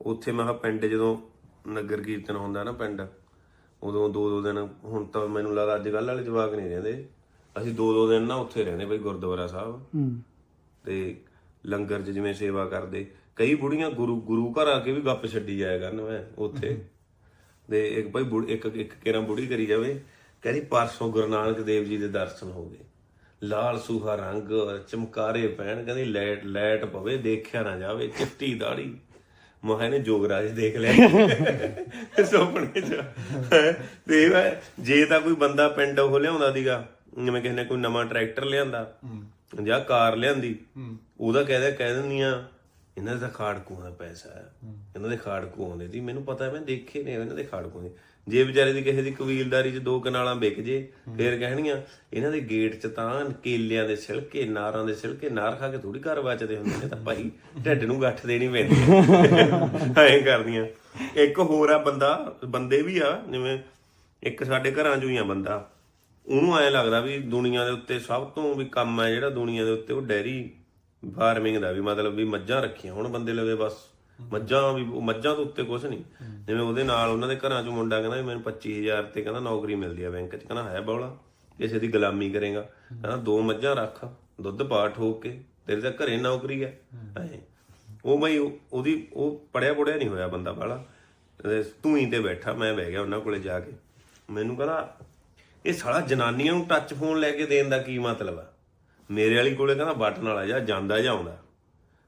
ਉੱਥੇ ਮੈਂ ਕਿਹਾ ਪਿੰਡ ਜਦੋਂ ਨਗਰ ਕੀਰਤਨ ਹੁੰਦਾ ਨਾ ਪਿੰਡ ਉਦੋਂ ਦੋ ਦੋ ਦਿਨ ਹੁਣ ਤਾਂ ਮੈਨੂੰ ਲੱਗਦਾ ਅੱਜ ਕੱਲ੍ਹ ਵਾਲੇ ਜਵਾਕ ਨਹੀਂ ਰਹਿੰਦੇ। ਅਸੀਂ ਦੋ ਦੋ ਦਿਨ ਨਾ ਉੱਥੇ ਰਹਿੰਦੇ ਬਈ ਗੁਰਦੁਆਰਾ ਸਾਹਿਬ। ਤੇ ਲੰਗਰ 'ਚ ਜਿਵੇਂ ਸੇਵਾ ਕਰਦੇ। ਕਈ ਬੁੜੀਆਂ ਗੁਰੂ ਗੁਰੂ ਘਰ ਆ ਕੇ ਵੀ ਗੱਪ ਛੱਡੀ ਜਾਇਆ ਕਰਨ ਮੈਂ ਉੱਥੇ। ਤੇ ਇੱਕ ਭਾਈ ਇੱਕ ਇੱਕ ਕੇਰਾਂ ਬੁੜੀ ਕਰੀ ਜਾਵੇ। ਕਹਿੰਦੀ ਪਰਸੋਂ ਗੁਰੂ ਨਾਨਕ ਦੇਵ ਜੀ ਦੇ ਦਰਸ਼ਨ ਹੋ ਗਏ। ਲਾਲ ਸੂਹਾ ਰੰਗ ਚਮਕਾਰੇ ਪੈਣ ਕਹਿੰਦੀ ਲੈਟ ਲੈਟ ਪਵੇ ਦੇਖਿਆ ਨਾ ਜਾਵੇ ਚਿੱਟੀ ਦਾੜੀ। ਮਹਾਂ ਨੇ ਜੋਗਰਾਜ ਦੇਖ ਲਿਆ। ਸੁਪਨੇ ਚ। ਤੇ ਜੇ ਤਾਂ ਕੋਈ ਬੰਦਾ ਪਿੰਡ ਉਹ ਲਿਆਉਂਦਾ ਦੀਗਾ ਜਿਵੇਂ ਕਿਸੇ ਨੇ ਕੋਈ ਨਵਾਂ ਟਰੈਕਟਰ ਲਿਆਂਦਾ ਜਾਂ ਕਾਰ ਲਿਆਂਦੀ ਉਹਦਾ ਕਹਿਦਾ ਕਹਿ ਦਿੰਦੀਆਂ ਇਹਨਾਂ ਦਾ ਖਾੜਕੂ ਦਾ ਪੈਸਾ ਹੈ। ਇਹਨਾਂ ਦੇ ਖਾੜਕੂ ਆਉਂਦੇ ਸੀ ਮੈਨੂੰ ਪਤਾ ਹੈ ਮੈਂ ਦੇਖੇ ਨੇ ਇਹਨਾਂ ਦੇ ਖਾੜਕੂ ਦੇ। ਜੇ ਵਿਚਾਰੇ ਦੀ ਕਿਸੇ ਦੀ ਕਬੀਲਦਾਰੀ 'ਚ ਦੋ ਕਨਾਲਾਂ ਵਿਕ ਜੇ ਫੇਰ ਕਹਿਣੀਆਂ ਇਹਨਾਂ ਦੇ ਗੇਟ 'ਚ ਤਾਂ ਕੇਲਿਆਂ ਦੇ ਛਿਲਕੇ ਨਾਰਾਂ ਦੇ ਛਿਲਕੇ ਨਾਰ ਖਾ ਕੇ ਥੋੜੀ ਘਰ ਬਚਦੇ ਹੁੰਦੇ ਨੇ ਤਾਂ ਭਾਈ ਢਿੱਡ ਨੂੰ ਗੱਠ ਦੇਣੀ ਪੈਂਦੀ ਐਂ ਕਰਦੀਆਂ। ਇੱਕ ਹੋਰ ਆ ਬੰਦਾ ਬੰਦੇ ਵੀ ਆ ਜਿਵੇਂ ਇੱਕ ਸਾਡੇ ਘਰਾਂ 'ਚੋਂ ਹੀ ਆ ਬੰਦਾ। ਉਹਨੂੰ ਐਂ ਲੱਗਦਾ ਵੀ ਦੁਨੀਆ ਦੇ ਉੱਤੇ ਸਭ ਤੋਂ ਵੀ ਕੰਮ ਹੈ ਜਿਹੜਾ ਦੁਨੀਆ ਦੇ ਉੱਤੇ ਉਹ ਡੈਰੀ ਫਾਰਮਿੰਗ ਦਾ ਵੀ ਮਤਲਬ ਵੀ ਮੱਝਾਂ ਰੱਖੀਆਂ ਹੁਣ ਬੰਦੇ ਲਵੇ ਬਸ। ਮੱਝਾਂ ਵੀ ਮੱਝਾਂ ਤੋਂ ਉੱਤੇ ਕੁਝ ਨਹੀਂ। ਜਿਵੇਂ ਉਹਦੇ ਨਾਲ ਉਹਨਾਂ ਦੇ ਘਰਾਂ 'ਚੋਂ ਮੁੰਡਾ ਕਹਿੰਦਾ ਮੈਨੂੰ 25000 ਤੇ ਕਹਿੰਦਾ ਨੌਕਰੀ ਮਿਲਦੀ ਆ ਬੈਂਕ 'ਚ। ਕਹਿੰਦਾ ਹੈ ਬੌਲਾ ਕਿਸੇ ਦੀ ਗੁਲਾਮੀ ਕਰੇਗਾ। ਕਹਿੰਦਾ ਦੋ ਮੱਝਾਂ ਰੱਖ ਦੁੱਧ ਪਾ ਠੋਕ ਕੇ ਤੇਰੇ ਤਾਂ ਘਰੇ ਨੌਕਰੀ ਹੈ। ਐਂ। ਉਹ ਉਹ- ਉਹਦੀ ਉਹ ਪੜਿਆ ਪੜਿਆ ਨਹੀਂ ਹੋਇਆ ਬੰਦਾ ਬਾਲਾ ਤੂੰ ਹੀ ਤੇ ਬੈਠਾ ਮੈਂ ਬਹਿ ਗਿਆ ਉਹਨਾਂ ਕੋਲੇ ਜਾ ਕੇ। ਮੈਨੂੰ ਕਹਿੰਦਾ ਇਹ ਸਾਲਾ ਜਨਾਨੀਆਂ ਨੂੰ ਟੱਚ ਫੋਨ ਲੈ ਕੇ ਦੇਣ ਦਾ ਕੀ ਮਤਲਬ ਆ? ਮੇਰੇ ਵਾਲੀ ਕੋਲੇ ਕਹਿੰਦਾ ਬਟਨ ਵਾਲਾ ਜਾਂ ਜਾਂਦਾ ਜਾਂ ਆਉਂਦਾ।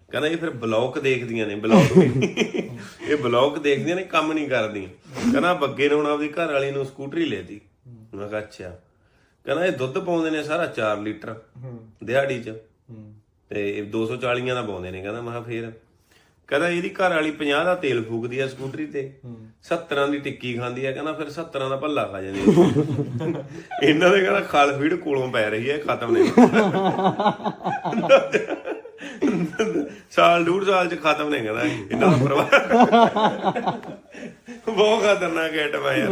ਕਹਿੰਦਾ ਇਹ ਫਿਰ ਬਲੌਕ ਦੇਖਦੀਆਂ ਨੇ ਬਲੌਕ ਇਹ ਬਲੌਕ ਦੇਖਦੀਆਂ ਨੇ ਕੰਮ ਨਹੀਂ ਕਰਦੀਆਂ। ਕਹਿੰਦਾ ਬੱਗੇ ਨੇ ਹੁਣ ਆਪਦੀ ਘਰ ਵਾਲੀ ਨੂੰ ਸਕੂਟਰੀ ਲੈਤੀ ਮੈਂ ਕਿਹਾ ਅੱਛਾ। ਕਹਿੰਦਾ ਇਹ ਦੁੱਧ ਪਾਉਂਦੇ ਨੇ ਸਾਰਾ 4 ਲੀਟਰ ਦਿਹਾੜੀ 'ਚ। ਤੇ ਇਹ 240 ਦਾ ਪਾਉਂਦੇ ਨੇ। ਕਹਿੰਦਾ ਮੈਂ ਕਿਹਾ ਫੇਰ? ਕਹਿੰਦਾ ਇਹਦੀ ਘਰ ਵਾਲੀ 50 ਦਾ ਤੇਲ ਫੂਕਦੀ ਆ ਸਕੂਟਰੀ ਤੇ। 70 ਦੀ ਟਿੱਕੀ ਖਾਂਦੀ ਆ ਕਹਿੰਦਾ ਫਿਰ 70 ਦਾ ਭੱਲਾ ਖਾ ਜਾਂਦੀ। ਇਹਨਾਂ ਦੇ ਕਹਿੰਦਾ ਖਲ ਫੀਡ ਕੋਲੋਂ ਪੈ ਰਹੀ ਹੈ ਖਤਮ ਨੇ ਸਾਲ ਡੂਢ ਸਾਲ ਚ ਖਤਮ ਨੇ ਕਹਿੰਦਾ ਇਹਨਾਂ ਦਾ ਪਰਿਵਾਰ। ਬਹੁਤ ਖਤਰਨਾਕ ਐਟਮ ਆ ਯਾਰ।